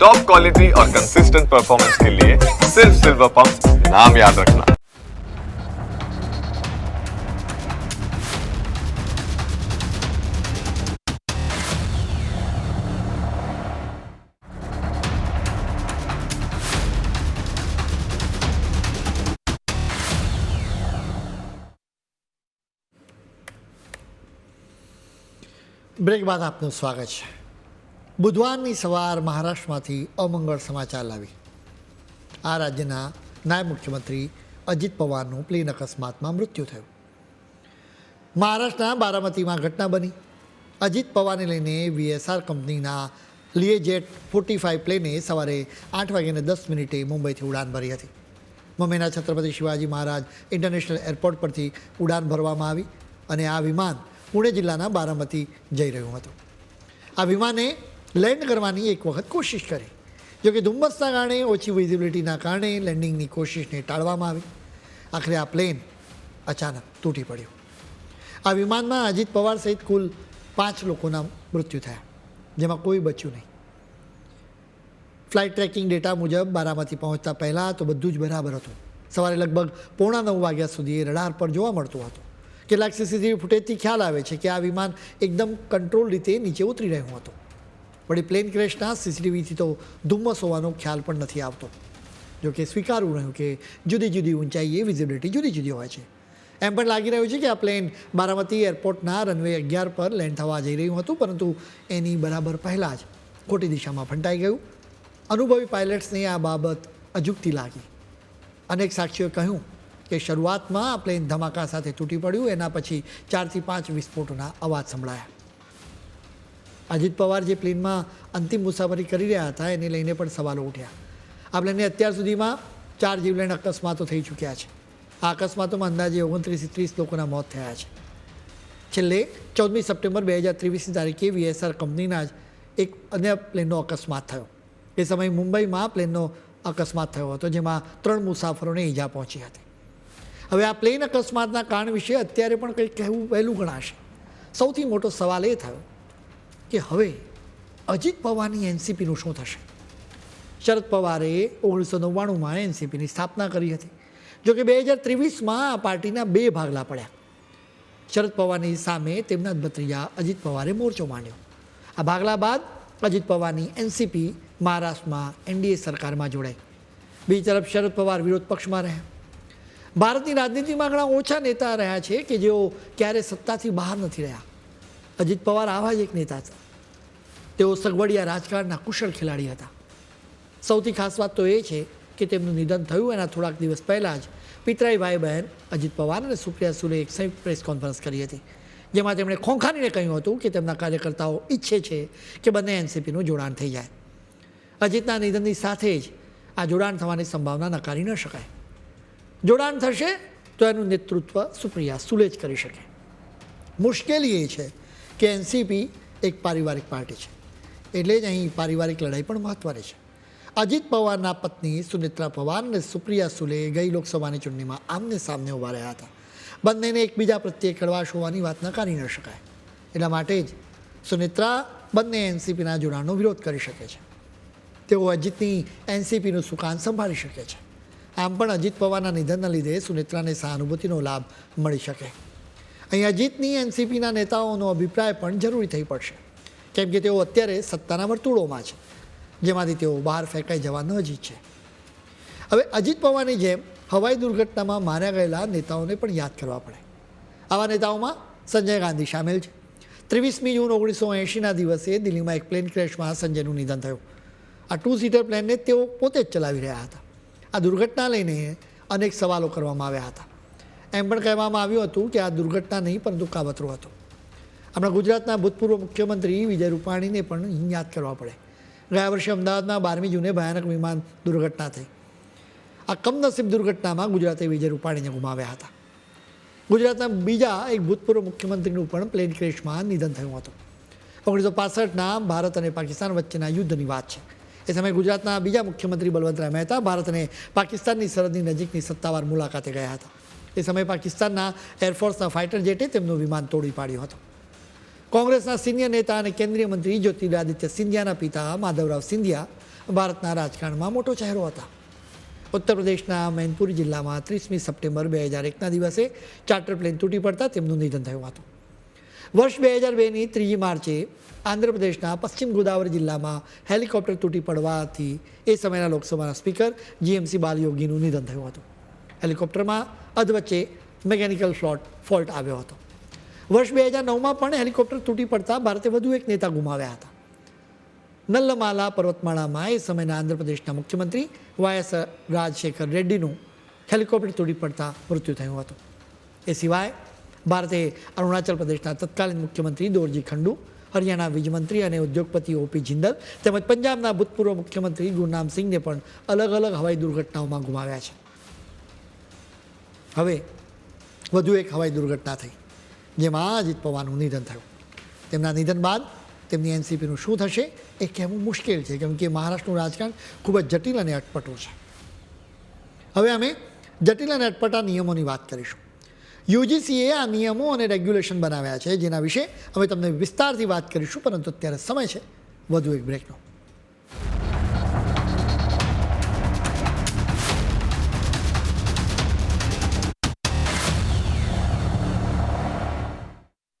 Top quality और consistent performance के लिए सिर्फ़ सिल्वर पंप नाम याद रखना। ब्रेक बाद आपका स्वागत है। બુધવારની સવાર મહારાષ્ટ્રમાંથી અમંગળ સમાચાર લાવી. આ રાજ્યના નાયબ મુખ્યમંત્રી અજીત પવારનું પ્લેન અકસ્માતમાં મૃત્યુ થયું. મહારાષ્ટ્રના બારામતીમાં ઘટના બની. અજીત પવારને લઈને વીએસઆર કંપનીના લિએજેટ ફોર્ટી ફાઇવ પ્લેને સવારે આઠ વાગ્યાને દસ મિનિટે મુંબઈથી ઉડાન ભરી હતી. મુંબઈના છત્રપતિ શિવાજી મહારાજ ઇન્ટરનેશનલ એરપોર્ટ પરથી ઉડાન ભરવામાં આવી અને આ વિમાન પુણે જિલ્લાના બારામતી જઈ રહ્યું હતું. આ વિમાને લેન્ડ કરવાની એક વખત કોશિશ કરી. જોકે ધુમ્મસના કારણે ઓછી વિઝિબિલિટીના કારણે લેન્ડિંગની કોશિશને ટાળવામાં આવી. આખરે આ પ્લેન અચાનક તૂટી પડ્યું. આ વિમાનમાં અજીત પવાર સહિત કુલ પાંચ લોકોના મૃત્યુ થયા, જેમાં કોઈ બચ્યું નહીં. ફ્લાઇટ ટ્રેકિંગ ડેટા મુજબ બારામાંથી પહોંચતા પહેલાં તો બધું જ બરાબર હતું. સવારે લગભગ પોણા નવ વાગ્યા સુધી રડાર પર જોવા મળતું હતું. કેટલાક સીસીટીવી ફૂટેજથી ખ્યાલ આવે છે કે આ વિમાન એકદમ કંટ્રોલ રીતે નીચે ઉતરી રહ્યું હતું. વળી પ્લેન ક્રેશના સીસીટીવીથી તો ધુમ્મસ હોવાનો ખ્યાલ પણ નથી આવતો. જો કે સ્વીકારવું રહ્યું કે જુદી જુદી ઊંચાઈએ વિઝિબિલિટી જુદી જુદી હોય છે. એમ પણ લાગી રહ્યું છે કે આ પ્લેન બારામતી એરપોર્ટના રનવે અગિયાર પર લેન્ડ થવા જઈ રહ્યું હતું, પરંતુ એની બરાબર પહેલાં જ ખોટી દિશામાં ફંટાઈ ગયું. અનુભવી પાયલટ્સને આ બાબત અજુગતી લાગી. અનેક સાક્ષીઓએ કહ્યું કે શરૂઆતમાં આ પ્લેન ધમાકા સાથે તૂટી પડ્યું, એના પછી ચારથી પાંચ વિસ્ફોટોના અવાજ સંભળાયા. અજીત પવાર જે પ્લેનમાં અંતિમ મુસાફરી કરી રહ્યા હતા, એને લઈને પણ સવાલો ઉઠ્યા. આ પ્લેનને અત્યાર સુધીમાં ચાર જીવલેણ અકસ્માતો થઈ ચૂક્યા છે. આ અકસ્માતોમાં અંદાજે ઓગણત્રીસથી ત્રીસ લોકોના મોત થયા છે. છેલ્લે ચૌદમી સપ્ટેમ્બર બે હજાર ત્રેવીસની તારીખે વીએસઆર કંપનીના જ એક અન્ય પ્લેનનો અકસ્માત થયો. એ સમયે મુંબઈમાં પ્લેનનો અકસ્માત થયો હતો, જેમાં ત્રણ મુસાફરોને ઈજા પહોંચી હતી. હવે આ પ્લેન અકસ્માતના કારણ વિશે અત્યારે પણ કંઈક કહેવું વહેલું ગણાશે. સૌથી મોટો સવાલ એ થયો કે હવે અજીત પવારની એનસીપીનું શું થશે? શરદ પવારે ઓગણીસો નવ્વાણુંમાં એનસીપીની સ્થાપના કરી હતી. જોકે બે હજાર ત્રેવીસમાં આ પાર્ટીના બે ભાગલા પડ્યા. શરદ પવારની સામે તેમના જ ભત્રીજા અજીત પવારે મોરચો માંડ્યો. આ ભાગલા બાદ અજીત પવારની એનસીપી મહારાષ્ટ્રમાં એનડીએ સરકારમાં જોડાઈ. બીજી તરફ શરદ પવાર વિરોધ પક્ષમાં રહ્યા. ભારતની રાજનીતિમાં ઘણા ઓછા નેતા રહ્યા છે કે જેઓ ક્યારે સત્તાથી બહાર નથી રહ્યા. અજીત પવાર આવા જ એક નેતા હતા. તેઓ સગવડિયા રાજકારણના કુશળ ખેલાડી હતા. સૌથી ખાસ વાત તો એ છે કે તેમનું નિધન થયું એના થોડાક દિવસ પહેલાં જ પિતરાઈ ભાઈ બહેન અજીત પવાર અને સુપ્રિયા સુલે એક સંયુક્ત પ્રેસ કોન્ફરન્સ કરી હતી, જેમાં તેમણે ખોંખાનીને કહ્યું હતું કે તેમના કાર્યકર્તાઓ ઈચ્છે છે કે બંને એનસીપીનું જોડાણ થઈ જાય. અજીતના નિધનની સાથે જ આ જોડાણ થવાની સંભાવના નકારી ન શકાય. જોડાણ થશે તો એનું નેતૃત્વ સુપ્રિયા સુલે જ કરી શકે. મુશ્કેલી એ છે કે એનસીપી એક પારિવારિક પાર્ટી છે. એટલે જ અહીં પારિવારિક લડાઈ પણ મહત્વની છે. અજીત પવારના પત્ની સુનિત્રા પવાર અને સુપ્રિયા સુલે ગઈ લોકસભાની ચૂંટણીમાં આમને સામને ઊભા રહ્યા હતા. બંનેને એકબીજા પ્રત્યે કડવાશ હોવાની વાત નકારી ન શકાય. એટલા માટે જ સુનિત્રા બંને એનસીપીના જોડાણનો વિરોધ કરી શકે છે. તેઓ અજીતની એનસીપીનું સુકાન સંભાળી શકે છે. આમ પણ અજીત પવારના નિધનના લીધે સુનિત્રાને સહાનુભૂતિનો લાભ મળી શકે. અહીં અજીતની એનસીપીના નેતાઓનો અભિપ્રાય પણ જરૂરી થઈ પડશે. કેમ કે તેઓ અત્યારે સત્તાના વર્તુળોમાં છે, જેમાંથી તેઓ બહાર ફેંકાઈ જવા ન જ ઈચ્છે હવે અજીત પવારની જેમ હવાઈ દુર્ઘટનામાં માર્યા ગયેલા નેતાઓને પણ યાદ કરવા પડે. આવા નેતાઓમાં સંજય ગાંધી સામેલ છે. ત્રેવીસમી જૂન ઓગણીસો એંશીના દિવસે દિલ્હીમાં એક પ્લેન ક્રેશમાં સંજયનું નિધન થયું. આ ટુ સીટર પ્લેનને તેઓ પોતે જ ચલાવી રહ્યા હતા. આ દુર્ઘટના લઈને અનેક સવાલો કરવામાં આવ્યા હતા. એમ પણ કહેવામાં આવ્યું હતું કે આ દુર્ઘટના નહીં, પરંતુ કાવતરો હતો. આપણા ગુજરાતના ભૂતપૂર્વ મુખ્યમંત્રી વિજય રૂપાણીને પણ યાદ કરવા પડે. ગયા વર્ષે અમદાવાદમાં બારમી જૂને ભયાનક વિમાન દુર્ઘટના થઈ. આ કમનસીબ દુર્ઘટનામાં ગુજરાતે વિજય રૂપાણીને ગુમાવ્યા હતા. ગુજરાતના બીજા એક ભૂતપૂર્વ મુખ્યમંત્રીનું પણ પ્લેન ક્રેશમાં નિધન થયું હતું. ઓગણીસો પાસઠના ભારત અને પાકિસ્તાન વચ્ચેના યુદ્ધની વાત છે. એ સમયે ગુજરાતના બીજા મુખ્યમંત્રી બલવંતરાય મહેતા ભારત અને પાકિસ્તાનની સરહદની નજીકની સત્તાવાર મુલાકાતે ગયા હતા. એ સમયે પાકિસ્તાનના એરફોર્સના ફાઇટર જેટે તેમનું વિમાન તોડી પાડ્યું હતું. કોંગ્રેસના સિનિયર નેતા અને કેન્દ્રીય મંત્રી જ્યોતિરાદિત્ય સિંધિયાના પિતા માધવરાવ સિંધિયા ભારતના રાજકારણમાં મોટો ચહેરો હતા. ઉત્તર પ્રદેશના મૈનપુર જિલ્લામાં ત્રીસમી સપ્ટેમ્બર બે હજાર એકના દિવસે ચાર્ટર પ્લેન તૂટી પડતા તેમનું નિધન થયું હતું. વર્ષ બે હજાર બેની ત્રીજી માર્ચે આંધ્રપ્રદેશના પશ્ચિમ ગોદાવરી જિલ્લામાં હેલિકોપ્ટર તૂટી પડવાથી એ સમયના લોકસભાના સ્પીકર જીએમસી બાલયોગીનું નિધન થયું હતું. હેલિકોપ્ટરમાં અધવચ્ચે મેકેનિકલ ફ્લોટ ફોલ્ટ આવ્યો હતો. વર્ષ બે હજાર નવમાં પણ હેલિકોપ્ટર તૂટી પડતા ભારતે વધુ એક નેતા ગુમાવ્યા હતા. નલ્લમાલા પર્વતમાળામાં એ સમયના આંધ્રપ્રદેશના મુખ્યમંત્રી વાયસ રાજશેખર રેડ્ડીનું હેલિકોપ્ટર તૂટી પડતા મૃત્યુ થયું હતું. એ સિવાય ભારતે અરુણાચલ પ્રદેશના તત્કાલીન મુખ્યમંત્રી દોરજી ખંડુ, હરિયાણા વીજમંત્રી અને ઉદ્યોગપતિ ઓપી જિંદલ તેમજ પંજાબના ભૂતપૂર્વ મુખ્યમંત્રી ગુરનામ સિંહને પણ અલગ અલગ હવાઈ દુર્ઘટનાઓમાં ગુમાવ્યા છે. હવે વધુ એક હવાઈ દુર્ઘટના થઈ, જેમાં અજીત પવારનું નિધન થયું. તેમના નિધન બાદ તેમની એનસીપીનું શું થશે એ કહેવું મુશ્કેલ છે, કેમ કે મહારાષ્ટ્રનું રાજકારણ ખૂબ જ જટિલ અને અટપટું છે. હવે અમે જટિલ અને અટપટા નિયમોની વાત કરીશું. યુજીસીએ આ નિયમો અને રેગ્યુલેશન બનાવ્યા છે, જેના વિશે અમે તમને વિસ્તારથી વાત કરીશું, પરંતુ અત્યારે સમય છે, વધુ એક બ્રેકનો